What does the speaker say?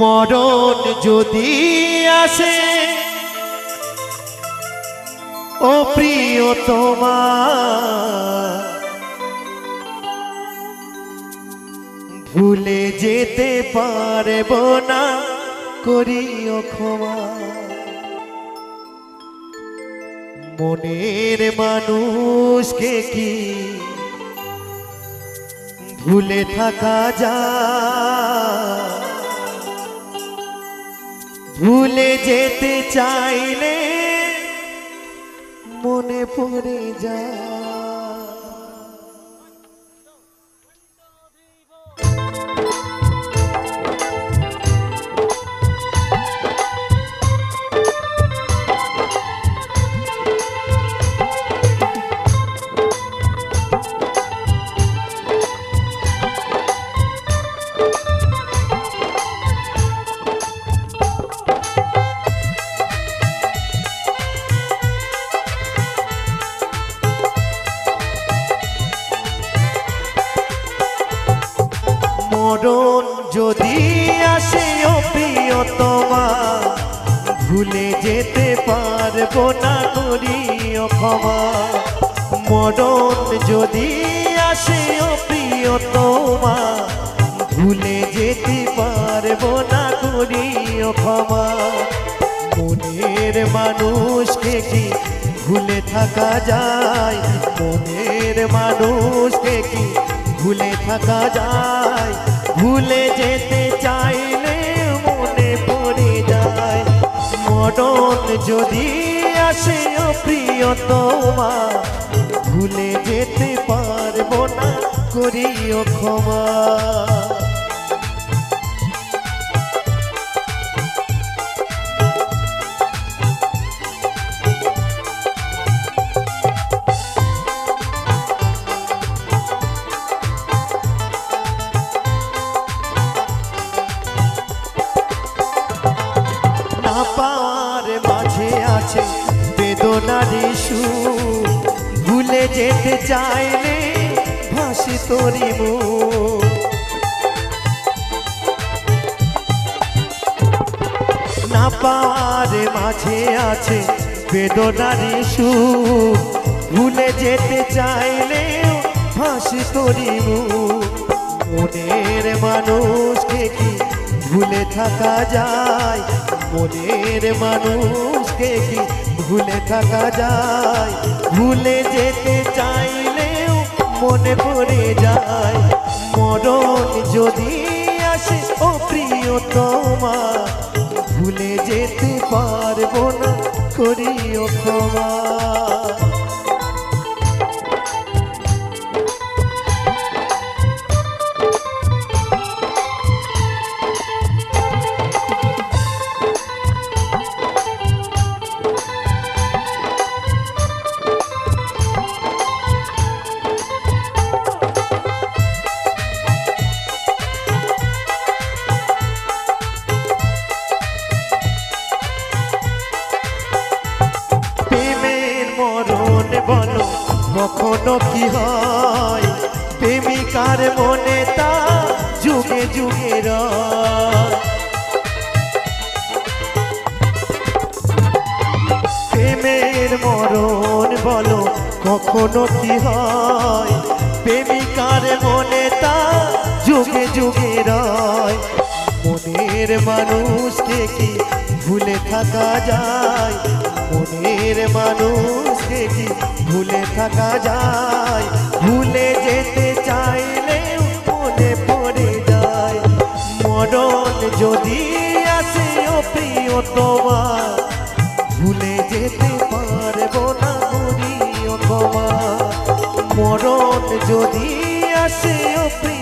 মরণ যদি আসে, ও প্রিয় তোমার, ভুলে যেতে পারব না, করিও ক্ষমা। মনের মানুষকে কি ভুলে থাকা যায়? ভুলে যেতে চাইলে মনে পড়ে যায়। মরণ যদি আসে ও প্রিয়তমা, ভুলে যেতে পারব না করিও ক্ষমা। মরণ যদি আসে ও প্রিয়তমা, ভুলে যেতে পারব না করিও ক্ষমা। মনের মানুষকে কি ভুলে থাকা যায়? মনের মানুষকে কি ভুলে থাকা যায়? ভুলে যেতে চাইলে মনে পড়ে যায়। মরণ যদি আসে প্রিয় তোমা ভুলে যেতে পারব না, করিও ক্ষমা। না পাওয়ার মাঝে আছে বেদনার ইস্যু। ভুলে যেতে চাইলে ভাসি তোরি না পাওয়ার মাঝে আছে বেদনার ইস্যু। ভুলে যেতে চাইলে ফাঁসি তোরি। মনের মানুষকে কি ভুলে থাকা যায়। মনের মানুষকে কি ভুলে থাকা যায়? ভুলে যেতে চাইলেও মনে পড়ে যায়। মরণ যদি আসে, ও প্রিয় তোমার ভুলে যেতে পারব না, করিও ক্ষমা। কখনো কি হয়? প্রেমিকার মনে তা যুগে যুগে প্রেমের মরণ বলো, কখনো কি হয়? প্রেমিকার মনে তা যুগে যুগে রয়। মনের মানুষকে কি ভুলে থাকা যায়? মনের মানুষকে কি ভুলে থাকা যায়? ভুলে যেতে চাইলে মনে পড়ে যায়। মরণ যদি আসে ও প্রিয় তোমার, ভুলে যেতে পারব না করিও ক্ষমা মরণ যদি আসে ও প্রিয় তোমার